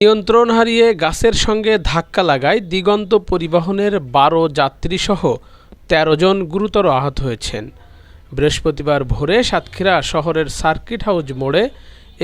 নিয়ন্ত্রণ হারিয়ে গাছের সঙ্গে ধাক্কা লাগায় দিগন্ত পরিবহনের বারো যাত্রীসহ তেরো জন গুরুতর আহত হয়েছেন। বৃহস্পতিবার ভোরে সাতক্ষীরা শহরের সার্কিট হাউস মোড়ে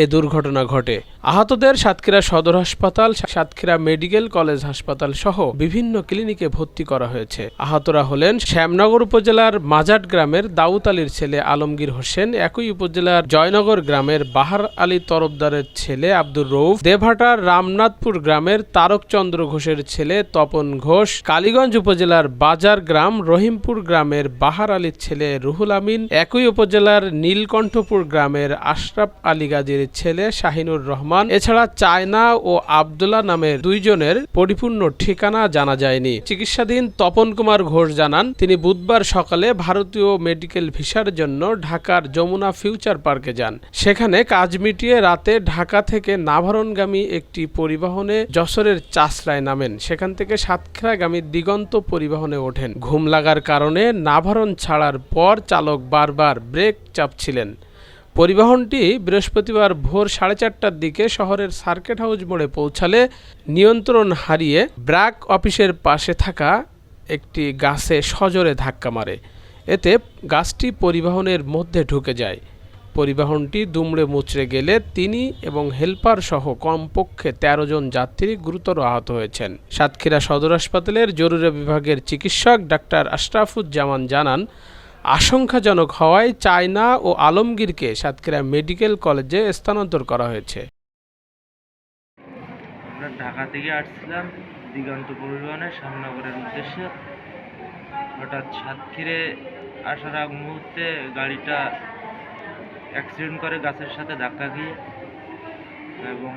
এ দুর্ঘটনা ঘটে। আহতদের সাতক্ষীরা সদর হাসপাতাল, সাতক্ষীরা মেডিকেল কলেজ হাসপাতাল সহ বিভিন্ন ক্লিনিকে ভর্তি করা হয়েছে। আহতরা হলেন শ্যামনগর উপজেলার মাজাট গ্রামের দাউদ আলীর ছেলে আলমগীর হোসেন, একই উপজেলার জয়নগর গ্রামের বাহার আলী তরফদারের ছেলে আব্দুর রৌফ দেভাটার রামনাথপুর গ্রামের তারকচন্দ্র ঘোষের ছেলে তপন ঘোষ, কালীগঞ্জ উপজেলার বাজার গ্রাম রহিমপুর গ্রামের বাহার আলীর ছেলে রুহুল আমিন, একই উপজেলার নীলকণ্ঠপুর গ্রামের আশরাফ আলী গাজীর ছেলে শাহিনুর রহমান। এছাড়া চায়না ও আবদুল্লাহ নামের দুইজনের পরিপূর্ণ ঠিকানা জানা যায়নি। চিকিৎসাধীন তপন কুমার ঘোষ জানান, তিনি বুধবার সকালে ভারতীয় মেডিকেল ভিসার জন্য ঢাকার যমুনা ফিউচার পার্কে যান। সেখানে কাজ মিটিয়ে রাতে ঢাকা থেকে নাভারণগামী একটি পরিবহনে যশোরের চাষরায় নামেন। সেখান থেকে সাতক্ষীরাগামী দিগন্ত পরিবহনে ওঠেন। ঘুম লাগার কারণে নাভারণ ছাড়ার পর চালক বারবার ব্রেক চাপছিলেন। পরিবহনটি বৃহস্পতিবার ভোর সাড়ে চারটার দিকে শহরের সার্কেট হাউস মোড়ে পৌঁছালে নিয়ন্ত্রণ হারিয়ে ব্র্যাক অফিসের পাশে থাকা একটি গাছে সজোরে ধাক্কা মারে। এতে গাছটি পরিবহনের মধ্যে ঢুকে যায়। পরিবহনটি দুমড়ে মুচড়ে গেলে তিনি এবং হেলপার সহ কমপক্ষে তেরো জন যাত্রী গুরুতর আহত হয়েছেন। সাতক্ষীরা সদর হাসপাতালের জরুরি বিভাগের চিকিৎসক ডাক্তার আশরাফুজ্জামান জানান আশঙ্কাজনক হওয়ায় চায়না ও আলমগীরকে সাতক্ষীরা মেডিকেল কলেজে স্থানান্তর করা হয়েছে। আমরা ঢাকা থেকে আসছিলাম, দিগন্ত পরিবহনের শ্যামনগরের উদ্দেশ্যে। হঠাৎ সাতক্ষীরে আসার আগ মুহূর্তে গাড়িটা অ্যাক্সিডেন্ট করে গাছের সাথে ধাক্কা খেয়ে, এবং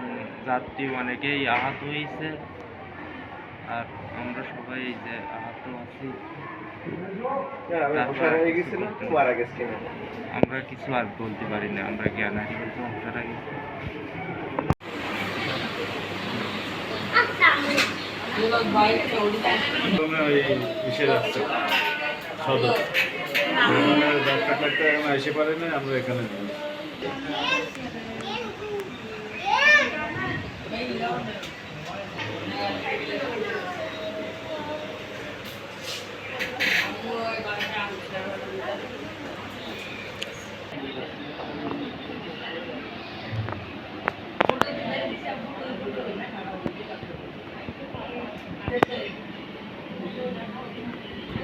যাত্রী অনেকেই আহত হয়েছে। আর আমরা সবাই এই যে আহত আছি। আমরা কিছু আর বলতে পারি না আমরা জ্ঞান হারিয়ে সংসার গেছি। সদর। ডাক্তার এসে পারে না আমরা এখানে নেই।